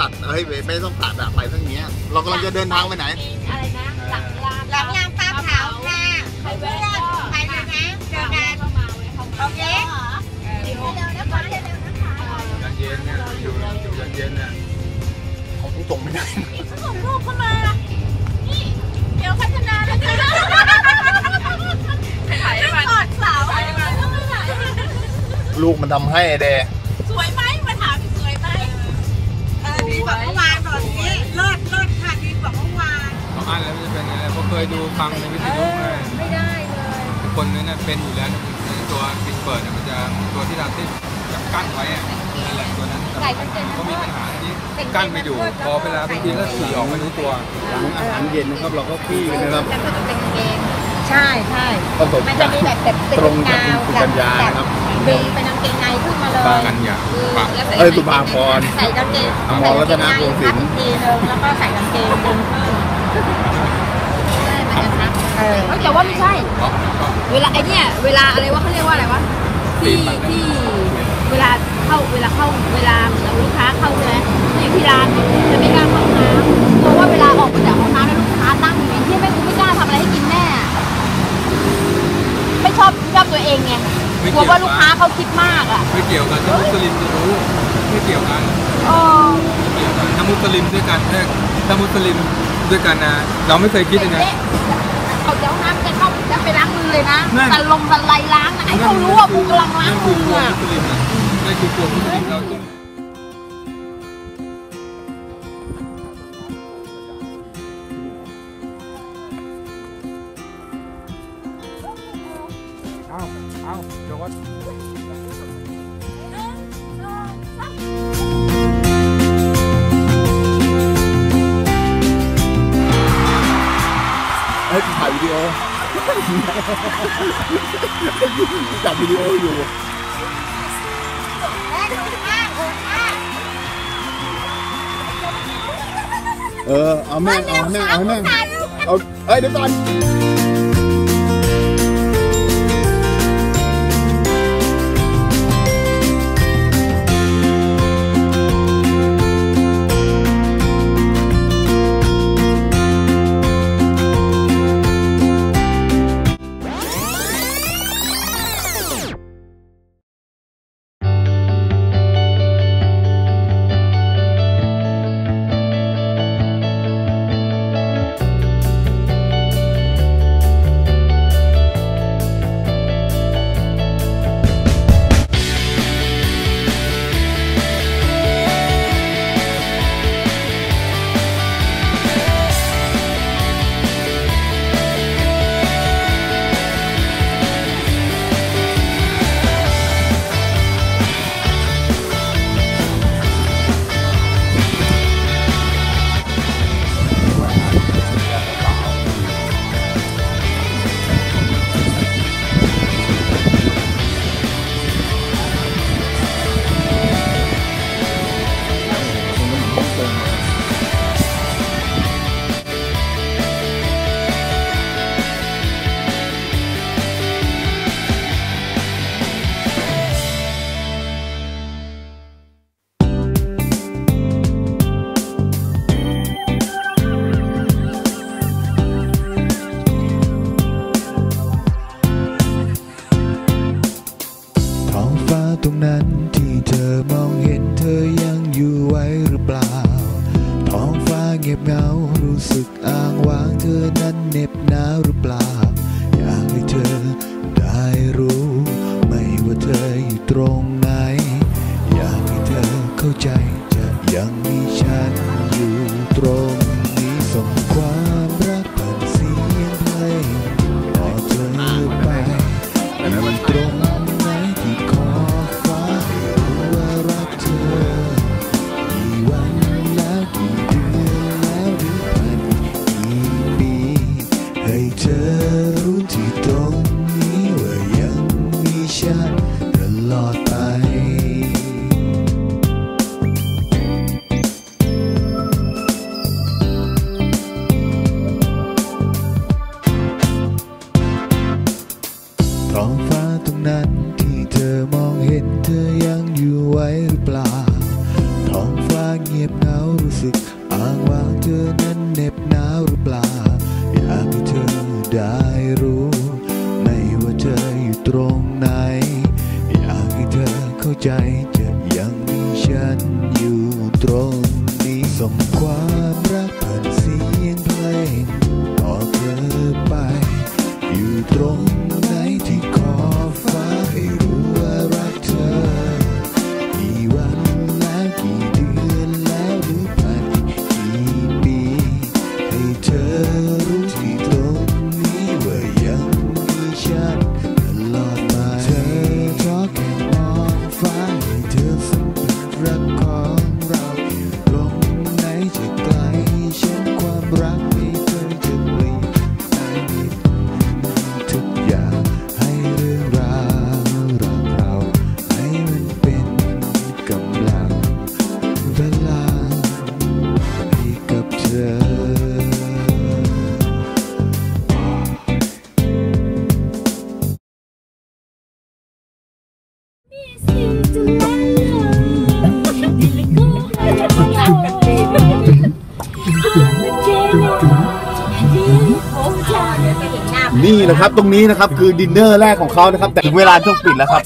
ตัดเฮ้ยไม่ต้องตัดอะไปทั้งเนี้ย เรากำลังจะเดินทางไปไหน อะไรนะ หลังรามหลังยางปลาเผาค่ะใครเพื่แวะอนก็ไปเลยนะเจอกันเข้ามาเลยเข้ามาโอเคเดี๋ยวเร็วนะคะเร็วนะคะเย็นเนี่ยอยู่อยู่เย็นเนี่ยเขาต้องตรงไม่ได้ส่งรูปเข้ามา นี่เดี๋ยวพัฒนาแล้วนะถ่ายให้มันกอดสาวถ่ายมันลูกมันทำให้เด ดูฟังในวิทยุไงไม่ได้เลยคนนั้นน่ะเป็นอยู่แล้วนะในตัวปิดเปิดเนี่ยมันจะตัวที่เราที่จับกั้นไว้อะนั่นแหละตัวนั้นเขามีปัญหาที่กั้นไปอยู่พอเวลาบางทีก็ขี่ออกไม่รู้ตัวหลังอาหารเย็นนะครับเราก็ขี้นะครับแล้วก็จะเป็นกางเกงใช่ใช่ประสบมันจะการณ์มีแบบแบบเป็นตรงจากกาวคุณสุกัญญานะครับดึงเป็นกางเกงในขึ้นมาเลยปากันยาปาแล้วใส่เอ้ยสุภาพรใส่กางเกงอมรรัตนวงศ์ศิลป์ใส่กางเกงในแล้วก็ใส่กางเกงดึงขึ้นใช่มันจะทักเออแต่ว่าไม่ใช่ เวลาไอเนี่ยเวลาอะไรวะเขาเรียกว่าอะไรวะที่ที่เวลาเข้าเวลาเข้าเวลาเราลูกค้าเข้าใช่ไหมอย่างที่ร้านจะไม่กล้าเข้าห้องน้ำเพราะว่าเวลาออกมาจากห้องน้ำแล้วลูกค้านั่งอยู่เนี่ยที่ไม่กูไม่กล้าทำอะไรให้กินแน่ไม่ชอบชอบตัวเองไงกลัวว่าลูกค้าเขาคิดมากอะไม่เกี่ยวกันถ้ามุสลิมจะรู้ไม่เกี่ยวกันอ๋อไม่เกี่ยวกันถ้ามุสลิมด้วยกันเนี่ยถ้ามุสลิมด้วยกันนะ เราไม่เคยคิดเลยนะเขา เลยนะนั่นแต่ลงบันไลล้างนะให้เขารู้ว่ากูกำลังล้างนั่นคืมืออกลัวอะมุสลิมนะนั่นคือกลัวมุสลิมเราต้องเอาเอาเดี๋ยวว่าเฮ้ย บเหงารู้สึกอ้างว้างเธอนั้นเหน็บหนาวหรือเปล่า อยากให้เธอได้รู้ ไม่ว่าเธออยู่ตรง รู้ที่ตรงนี้ว่ายังมีฉันตลอดไป ท้องฟ้าตรงนั้นที่เธอมองเห็นเธอยังอยู่ไว้หรือเปล่า ท้องฟ้าเงียบหงารู้สึกอ้างว้างเธอนั้นเหน็บหนาวหรือเปล่าอยากให้เธอ ได้รู้ ไม่ว่าเธออยู่ตรงไหน อยากให้เธอเข้าใจ นี่นะครับ ตรงนี้นะครับ คือดินเนอร์แรกของเขานะครับ แต่ถึงเวลาต้องปิดแล้วครับ